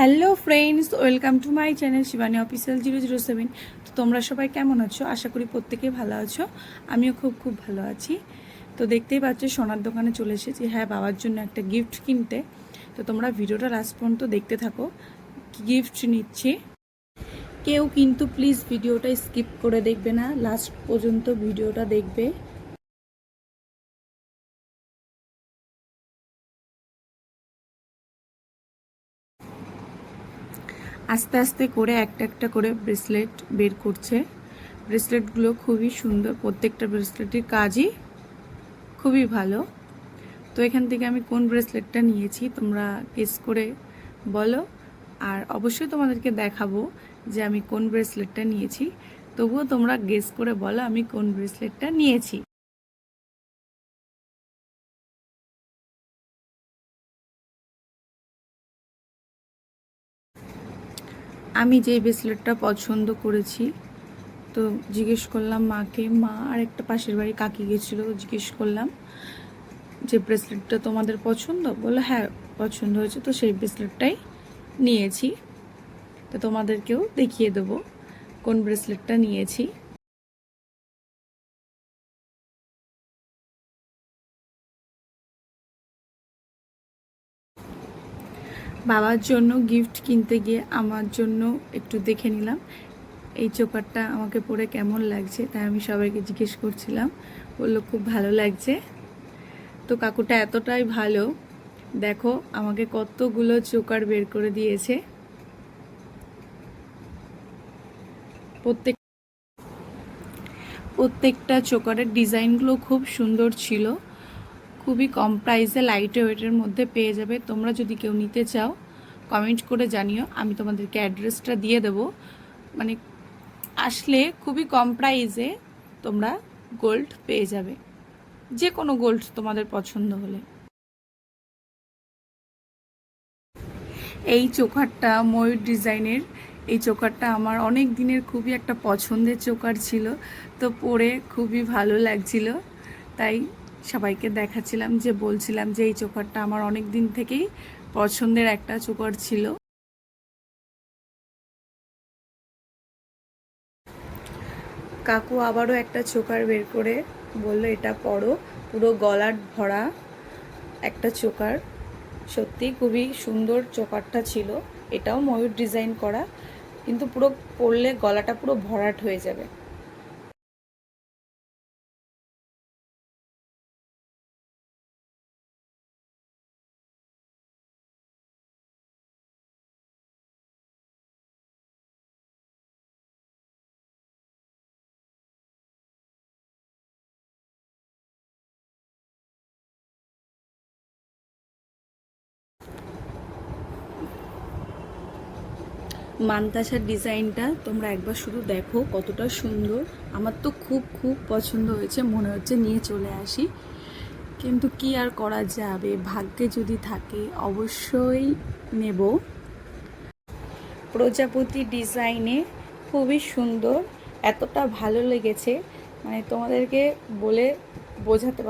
Hello friends, welcome to my channel Shivani official zero zero seven. তো তোমরা সবাই কেমন আছো? আশা করি প্রত্যেকে ভালো আছো। আমিও খুব খুব ভালো আছি। তো দেখতেই পাচ্ছ, সোনার দোকানে চলে এসেছি। হ্যাঁ বাবার জন্য একটা গিফট কিনতে। তো তোমরা ভিডিওটা লাস্ট পর্যন্ত দেখতে থাকো। গিফট নিচ্ছি। কেউ কিন্তু প্লিজ ভিডিওটা স্কিপ করে দেখবে না। লাস্ট পর্যন্ত ভিডিওটা দেখবে। আস্তে আস্তে করে একটা একটা করে ব্রেসলেট বের করছে। ব্রেসলেটগুলো খুবই সুন্দর, প্রত্যেকটা ব্রেসলেটের কাজই খুবই ভালো। তো এখান থেকে আমি কোন ব্রেসলেটটা নিয়েছি তোমরা গেস করে বলো। আর অবশ্যই তোমাদেরকে দেখাবো যে আমি কোন ব্রেসলেটটা নিয়েছি। তবুও তোমরা গেস করে বলো আমি কোন ব্রেসলেটটা নিয়েছি। আমি যে ব্রেসলেটটা পছন্দ করেছি, তো জিজ্ঞেস করলাম মাকে, মা আর একটা পাশের বাড়ি কাকি গেছিল জিজ্ঞেস করলাম যে ব্রেসলেটটা তোমাদের পছন্দ? বলল হ্যাঁ পছন্দ হয়েছে, তো সেই ব্রেসলেটটাই নিয়েছি। তো তোমাদেরকেও দেখিয়ে দেবো কোন ব্রেসলেটটা নিয়েছি। বাবার জন্য গিফট কিনতে গিয়ে আমার জন্য একটু দেখে নিলাম। এই চোকারটা আমাকে পরে কেমন লাগছে তাই আমি সবাইকে জিজ্ঞেস করছিলাম। বলল, খুব ভালো লাগছে। তো কাকুটা এতটাই ভালো, দেখো, আমাকে কতগুলো চোকার বের করে দিয়েছে। প্রত্যেক প্রত্যেকটা চোকারের ডিজাইনগুলো খুব সুন্দর ছিল। খুবই কম প্রাইসে লাইট ওয়েটের মধ্যে পেয়ে যাবে। তোমরা যদি কেউ নিতে চাও, কমেন্ট করে জানিও, আমি তোমাদেরকে অ্যাড্রেসটা দিয়ে দেবো। মানে আসলে খুবই কম প্রাইসে তোমরা গোল্ড পেয়ে যাবে। যে কোনো গোল্ড তোমাদের পছন্দ হলে। এই চোকারটা, ময়ূর ডিজাইনের এই চোকারটা আমার অনেক দিনের খুবই একটা পছন্দের চোকার ছিল। তো পরে খুবই ভালো লাগছিল। তাই সবাইকে দেখাচ্ছিলাম যে বলছিলাম যে এই চোকারটা আমার অনেক দিন থেকেই পছন্দের একটা চোকার ছিল। কাকু আবারও একটা চোকার বের করে বলল, এটা পড়ো পুরো গলার ভরা একটা চোকার। সত্যি খুবই সুন্দর চোকারটা ছিল। এটাও ময়ূর ডিজাইন করা, কিন্তু পুরো পরলে গলাটা পুরো ভরাট হয়ে যাবে। মানতাসার ডিজাইনটা তোমরা একবার শুধু দেখো কতটা সুন্দর। আমার তো খুব খুব পছন্দ হয়েছে, মনে হচ্ছে নিয়ে চলে আসি। কিন্তু কি আর করা যাবে? ভাগ্যে যদি থাকে, অবশ্যই নেব। প্রজাপতি ডিজাইনে খুবই সুন্দর, এতটা ভালো লেগেছে মানে তোমাদেরকে বলে বোঝাতে